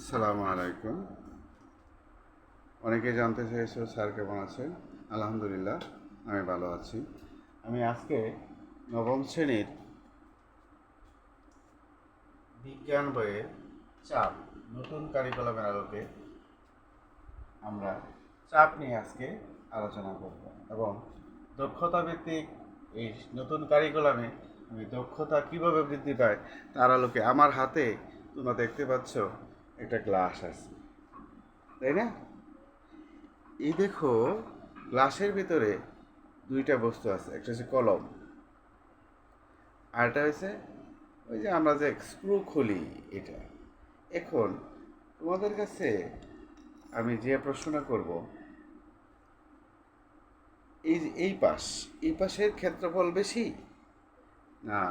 আসসালামু আলাইকুম। অনেকে জানতে চেয়েছো স্যার কেমন আছেন আলহামদুলিল্লাহ, আমি ভালো আছি। আমি আজকে নবম শ্রেণির বিজ্ঞান বইয়ের চাপ, নতুন কারিকুলামের আলোকে আমরা চাপ নিয়ে আজকে আলোচনা করব এবং দক্ষতা ভিত্তিক এই নতুন কারিকুলামে আমি দক্ষতা কীভাবে বৃদ্ধি পায় তার আলোকে আমার হাতে তোমরা দেখতে পাচ্ছ একটা গ্লাস আছে। তাই না? এই দেখো গ্লাসের ভিতরে দুইটা বস্তু আছে, একটা হচ্ছে কলম আরটা হচ্ছে ওই যে আমরা যে স্ক্রু খুলি এটা। এখন তোমাদের কাছে আমি যে প্রশ্নটা করব, এই এই পাশ, এই পাশের ক্ষেত্রফল বেশি না,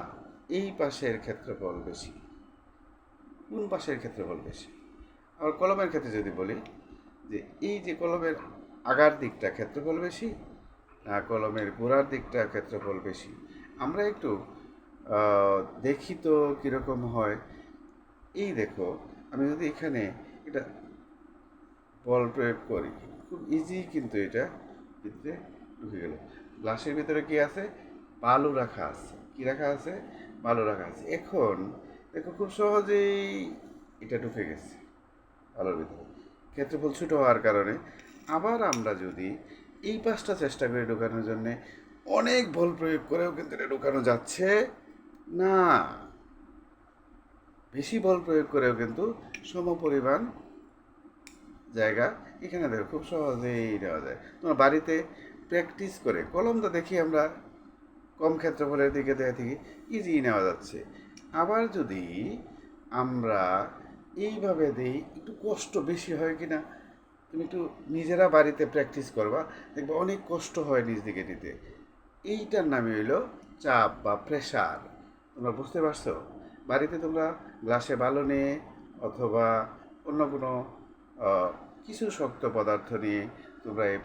এই পাশের ক্ষেত্রফল বেশি? কোন পাশের ক্ষেত্রফল বেশি? আবার কলমের ক্ষেত্রে যদি বলি, যে এই যে কলমের আগার দিকটা ক্ষেত্রফল বেশি না কলমের গোড়ার দিকটা ক্ষেত্রফল বেশি। আমরা একটু দেখি তো কীরকম হয়। এই দেখো, আমি যদি এখানে এটা বল প্রয়োগ করি, খুব ইজি কিন্তু এটা ভিতরে ঢুকে গেল। গ্লাসের ভিতরে কি আছে? বালু রাখা আছে। কি রাখা আছে? বালু রাখা আছে। এখন, দেখো খুব সহজেই এটা ঢুকে গেছে। ভিতরে ক্ষেত্রফল ছোটো হওয়ার কারণে আবার আমরা যদি এই পাশটা চেষ্টা করি ঢোকানোর জন্যে অনেক বল প্রয়োগ করেও কিন্তু এটা ঢোকানো যাচ্ছে না। বেশি বল প্রয়োগ করেও কিন্তু সমপরিমাণ জায়গা এখানে দেখো, খুব সহজেই নেওয়া যায়। তোমার বাড়িতে প্র্যাকটিস করে কলমটা দেখি আমরা, কম ক্ষেত্রফলের দিকে দেখে থাকি ইজি নেওয়া যাচ্ছে। আবার যদি আমরা এইভাবে দিই, একটু কষ্ট বেশি হয় কি না তুমি একটু নিজেরা বাড়িতে প্র্যাকটিস করবা, দেখবে অনেক কষ্ট হয় নিজ দিকে নিতে। এইটার নামে হইল চাপ বা প্রেশার তোমরা বুঝতে পারছ? বাড়িতে তোমরা গ্লাসে বালু নিয়ে অথবা অন্য কোনো কিছু শক্ত পদার্থ নিয়ে তোমরা এই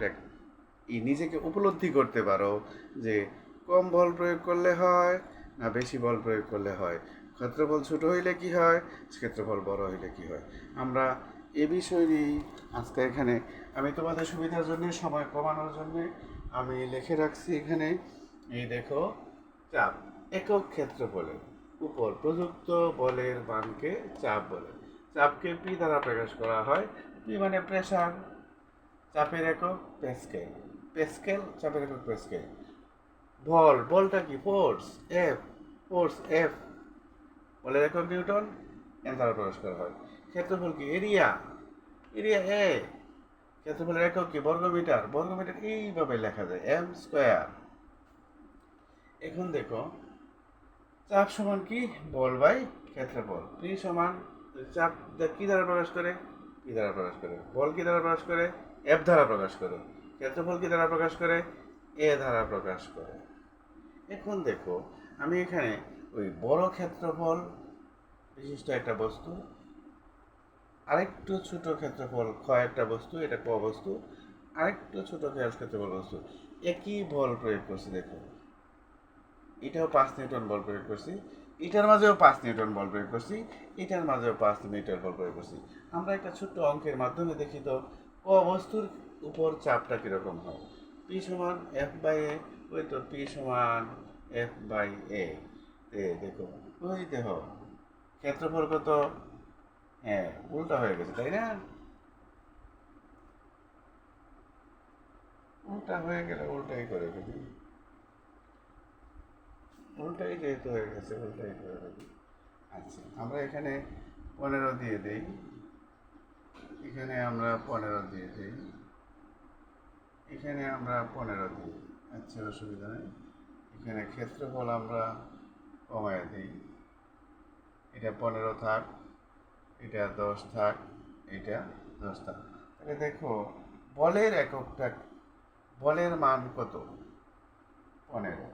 এই নিজেকে উপলব্ধি করতে পারো যে কম বল প্রয়োগ করলে হয় না বেশি বল প্রয়োগ করলে হয়। ক্ষেত্রফল ছোট হইলে কি হয়? ক্ষেত্রফল বড় হইলে কি হয়? আমরা এ বিষয় নিয়েই আজকে এখানে, আমি তোমাদের সুবিধার জন্য, সময় কমানোর জন্য আমি লিখে রাখছি এখানে। এই দেখো, চাপ, একক ক্ষেত্রফলের উপর প্রযুক্ত বলের মানকে চাপ বলে। চাপকে পি দ্বারা প্রকাশ করা হয়। পি মানে প্রেশার চাপের একক পেস্কেল পেস্কেল চাপের একক পেস্কেল বল, বলটা কি? ফোর্স এফ ফোর্স এফ বলের একক নিউটন দ্বারা প্রকাশ করা হয়। ক্ষেত্রফল কি? এরিয়া। এরিয়া এ ক্ষেত্রফলের একক কি? বর্গমিটার। বর্গমিটার এইভাবে লেখা যায় এম স্কোয়ার এখন দেখো, চাপ সমান কি? বল বাই ক্ষেত্রফল। পি সমান, চাপ কি দ্বারা প্রকাশ করে? কি দ্বারা প্রকাশ করে। বল কি দ্বারা প্রকাশ করে? এফ দ্বারা প্রকাশ করে। ক্ষেত্রফল কি দ্বারা প্রকাশ করে? এ দ্বারা প্রকাশ করে। এখন দেখো, আমি এখানে ওই বড় ক্ষেত্রফল বিশিষ্ট একটা বস্তু, আরেকটু ছোট ক্ষেত্রফল খ একটা বস্তু, এটা ক বস্তু, আরেকটু ছোট ক্ষেত্রফল বস্তু, একই বল প্রয়োগ করছি দেখো। এটাও পাঁচ নিউটন বল প্রয়োগ করছি, এটার মাঝেও পাঁচ নিউটন বল প্রয়োগ করছি, এটার মাঝেও পাঁচ নিউটন বল প্রয়োগ করছি। আমরা একটা ছোট্ট অঙ্কের মাধ্যমে দেখি তো, ক বস্তুর উপর চাপটা কীরকম হয়? পি সমান এফ বাই এ ওই তো পি সমান এফ বাই এ এ, দেখো, ওই দেখো ক্ষেত্রফল কত হ্যাঁ উল্টা হয়ে গেছে, তাই না? উল্টা হয়ে গেলে উল্টাই করে ফেলি। উল্টাই যেহেতু হয়ে গেছে, উল্টাই করে ফেলি। আচ্ছা আমরা এখানে পনেরো দিয়ে দিই। এখানে আমরা পনেরো দিয়ে দিই। এখানে আমরা পনেরো দিই। আচ্ছা অসুবিধা নেই। এখানে ক্ষেত্রফল আমরা কমায় দিই। এটা পনেরো থাক, এটা দশ থাক, এটা দশ থাক। তাহলে দেখো, বলের এককটা, বলের মান কত? পনেরো।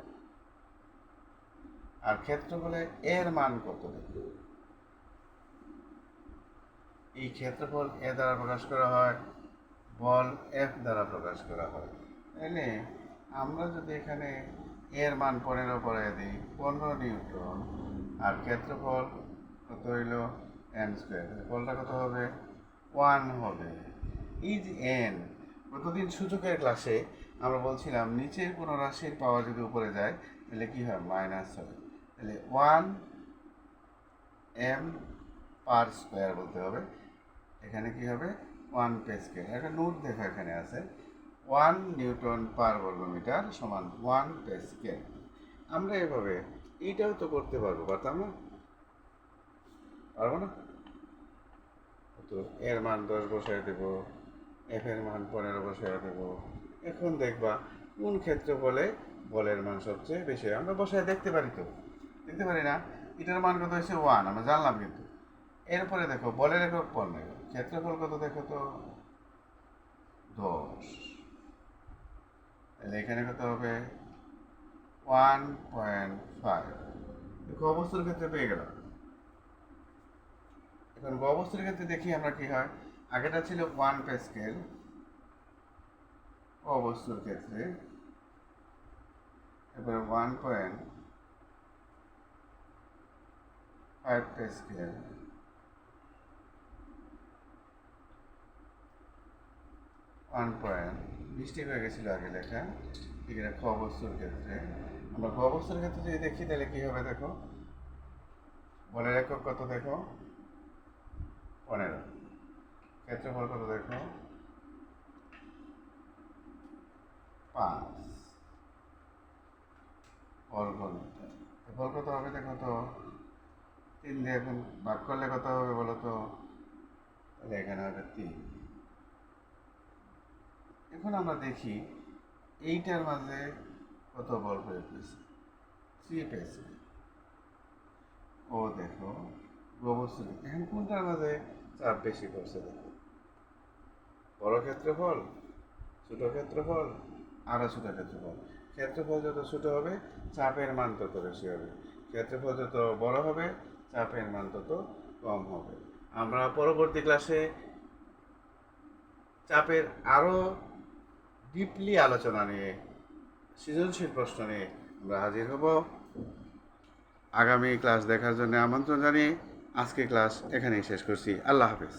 আর ক্ষেত্রফলে এর মান কত দেখো? এই ক্ষেত্রফল এ দ্বারা প্রকাশ করা হয়, বল এফ দ্বারা প্রকাশ করা হয়। তাহলে আমরা যদি এখানে এর মান পনেরো করে দিই, পনেরো নিউটন আর ক্ষেত্রফল কত হইল এন স্কোয়ার ফলটা কত হবে? ওয়ান হবে। ইজ এন গতদিন সূচকের ক্লাসে আমরা বলছিলাম নিচের কোনো রাশির পাওয়ার যদি উপরে যায়, তাহলে কী হয়? মাইনাস হবে। তাহলে ওয়ান এম পার স্কোয়ার বলতে হবে। এখানে কি হবে? ওয়ান পে স্কোয়ার একটা নোট দেখো এখানে আছে। ওয়ান নিউটন পার বর্গমিটার সমান ওয়ান পে স্কোয়ার আমরা এভাবে এইটাও তো করতে পারব, পারতাম না? পারব না? তো এর মান দশ বসায় দেবো এফ এর মান পনেরো বসায় দেবো। এখন দেখবা কোন ক্ষেত্রে বলে বলের মান সবচেয়ে বেশি। আমরা বসায় দেখতে পারি তো। দেখতে পারি না? এটার মান কত হচ্ছে ওয়ান, আমরা জানলাম কিন্তু। এরপরে দেখো, বলের একক পনেরো ক্ষেত্রফল কত দেখো তো? দশ। তাহলে এখানে কত হবে? ওয়ান পয়েন্ট ফাইভ অবস্থার ক্ষেত্রে পেয়ে গেলাম। এখন অবস্থার ক্ষেত্রে দেখি আমরা কি হয়? আগেটা ছিল ওয়ান পে স্কেল অবস্থার ক্ষেত্রে। এবারে one point five P scale one point mistake হয়ে গেছিল আগে লেখা। এখানে খ বস্তুর ক্ষেত্রে। আমরা খ বস্তুর ক্ষেত্রে যদি দেখি, তাহলে কি হবে দেখো? বলের একক কত দেখো? পনেরো। ক্ষেত্রফল কত দেখো? পাঁচ। বর্গ ফল কত হবে দেখো তো? তিন দিয়ে এখন ভাগ করলে কত হবে বলো তো? তাহলে এখানে হবে তিন। এখন আমরা দেখি এইটার মাঝে কত বল প্রয়োগ হয়েছে থ্রি পেয়েছে ও দেখো গোবস্তু এখন কোনটার মাঝে চাপ বেশি পড়ছে দেখো? বড় ক্ষেত্রফল ছোট ক্ষেত্রফল আরও ছোট ক্ষেত্রফল ক্ষেত্রফল যত ছোট হবে, চাপের মান তত বেশি হবে। ক্ষেত্রফল যত বড় হবে, চাপের মান তত কম হবে। আমরা পরবর্তী ক্লাসে চাপের আরও ডিপলি আলোচনা নিয়ে, সৃজনশীল প্রশ্ন নিয়ে আমরা হাজির হব। আগামী ক্লাস দেখার জন্য আমন্ত্রণ জানিয়ে আজকে ক্লাস এখানেই শেষ করছি। আল্লাহ হাফিজ।